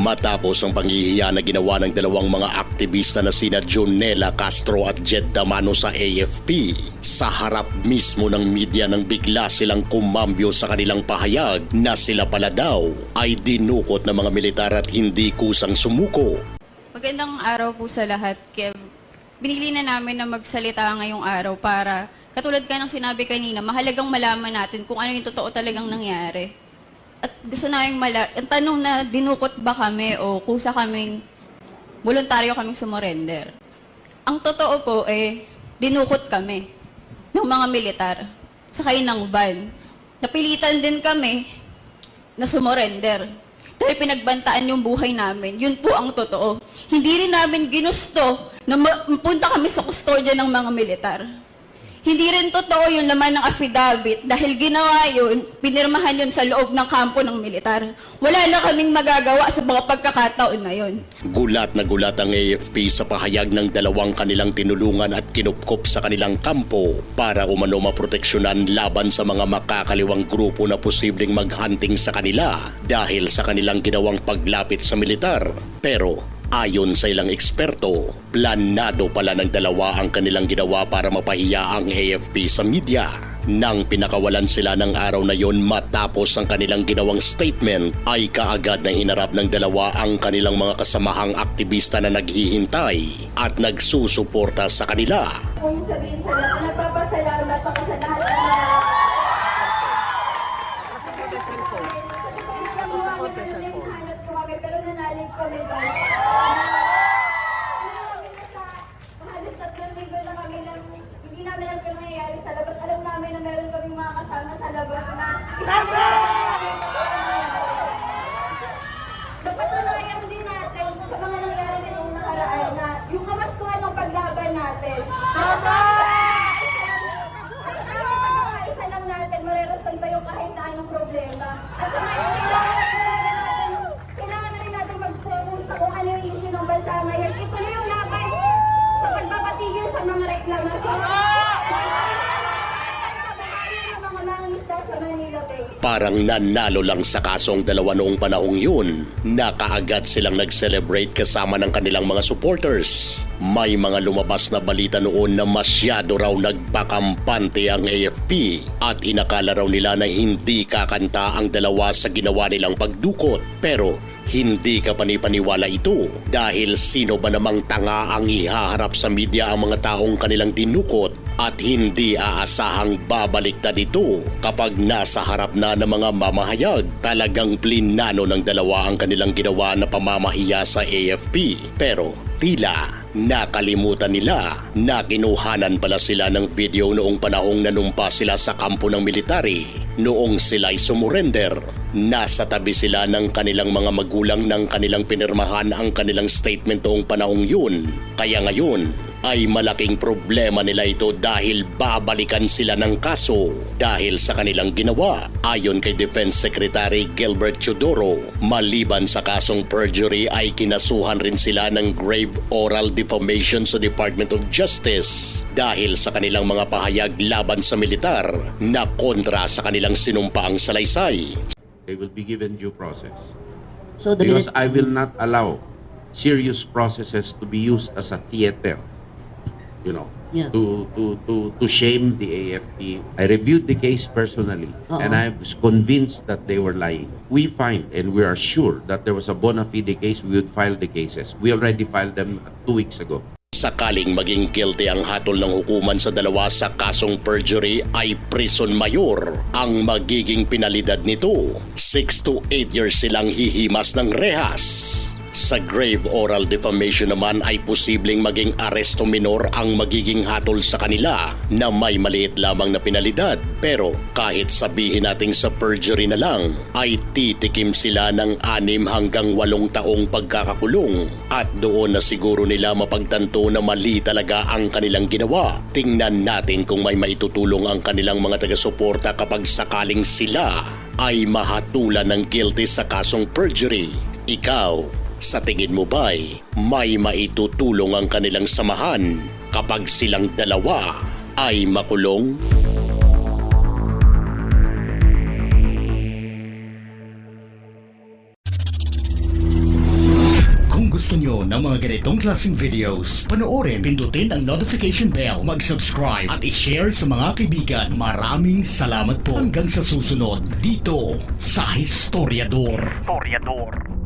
Matapos ang panghihiya na ginawa ng dalawang mga aktivista na sina Jonela Castro at Jed Damano sa AFP, sa harap mismo ng media nang bigla silang kumambyo sa kanilang pahayag na sila pala daw ay dinukot ng mga militar at hindi kusang sumuko. Magandang araw po sa lahat, Kev. Binili na namin na magsalita ngayong araw para, katulad ka ng sinabi kanina, mahalagang malaman natin kung ano yung totoo talagang nangyari. At gusto namin mala... Ang tanong na dinukot ba kami o kusa kaming voluntaryo kaming sumurrender. Ang totoo po eh, dinukot kami ng mga militar sakay ng van. Napilitan din kami na sumurrender. Dahil pinagbantaan yung buhay namin. Yun po ang totoo. Hindi rin namin ginusto na mapunta kami sa kustodya ng mga militar. Hindi rin totoo yung laman ng affidavit dahil ginawa yun, pinirmahan yun sa loob ng kampo ng militar. Wala na kaming magagawa sa mga pagkakataon na yun. Gulat na gulat ang AFP sa pahayag ng dalawang kanilang tinulungan at kinupkop sa kanilang kampo para umano maproteksyonan laban sa mga makakaliwang grupo na posibleng maghunting sa kanila dahil sa kanilang ginawang paglapit sa militar. Pero Ayon sa ilang eksperto, planado pala ng dalawa ang kanilang ginawa para mapahiya ang AFP sa media. Nang pinakawalan sila ng araw na yon matapos ang kanilang ginawang statement ay kaagad na inarap ng dalawa ang kanilang mga kasamahang aktivista na naghihintay at nagsusuporta sa kanila. kung sabihin sa lahat, nagpapasalamat ako sa lahat ng Hanap ko kami, pero nanalig kami doon. Halos tatlong linggo na kami lang, hindi namin alam kung ano nangyayari sa labas. Alam namin na meron kaming mga kasama sa labas na Napatunayan din natin sa mga nangyari nitong nakaraan na yung kabastuhan ng paglaban natin. Tama! Isa lang natin, marerason ba yung kahit na anong problema. At sa ngayon, kailangan na rin natin, kailangan na rin natin mag-focus sa kung ano yung issue ng bansa ngayon. Ito na yung laban sa pagpapatigil sa mga reklamasyon. Sa mga mangingisda sa Manila Bay. Parang nanalo lang sa kasong dalawa noong panahong yun na kaagad silang nag-celebrate kasama ng kanilang mga supporters. May mga lumabas na balita noon na masyado raw nagpakampante ang AFP at inakala raw nila na hindi kakanta ang dalawa sa ginawa nilang pagdukot. Pero hindi ka panipaniwala ito dahil sino ba namang tanga ang ihaharap sa media ang mga taong kanilang dinukot at hindi aasahang babaliktad ito kapag nasa harap na ng mga mamahayag. Talagang plinano ng dalawa ang kanilang ginawa na pamamahiya sa AFP. Pero tila nakalimutan nila na kinuhanan pala sila ng video noong panahong nanumpa sila sa kampo ng military. Noong sila'y sumurrender, nasa tabi sila ng kanilang mga magulang ng kanilang pinirmahan ang kanilang statement noong panahong yun. Kaya ngayon, ay malaking problema nila ito dahil babalikan sila ng kaso dahil sa kanilang ginawa. Ayon kay Defense Secretary Gilbert Chodoro, maliban sa kasong perjury ay kinasuhan rin sila ng grave oral defamation sa Department of Justice dahil sa kanilang mga pahayag laban sa militar na kontra sa kanilang sinumpaang salaysay. They will be given due process. So the Because minute, I will not allow serious processes to be used as a theater, you know, Yeah. to, to, to, to shame the AFP. I reviewed the case personally, and Uh-uh. I was convinced that they were lying. We find and we are sure that there was a bona fide case, we would file the cases. We already filed them two weeks ago. Sakaling maging guilty ang hatol ng hukuman sa dalawa sa kasong perjury ay prison mayor ang magiging pinalidad nito. 6 to 8 years silang hihimas ng rehas. Sa grave oral defamation naman ay posibleng maging aresto minor ang magiging hatol sa kanila na may maliit lamang na pinalidad. Pero kahit sabihin nating sa perjury na lang ay titikim sila ng anim hanggang walong taong pagkakakulong at doon na siguro nila mapagtanto na mali talaga ang kanilang ginawa. Tingnan natin kung may maitutulong ang kanilang mga taga-suporta kapag sakaling sila ay mahatulan ng guilty sa kasong perjury. Ikaw, Sa tingin mo ba'y may maitutulong ang kanilang samahan kapag silang dalawa ay makulong? Kung gusto nyo ng mga ganitong klaseng videos, panoorin, pindutin ang notification bell, mag-subscribe at i-share sa mga kaibigan. Maraming salamat po hanggang sa susunod dito sa Historiador. Historiador.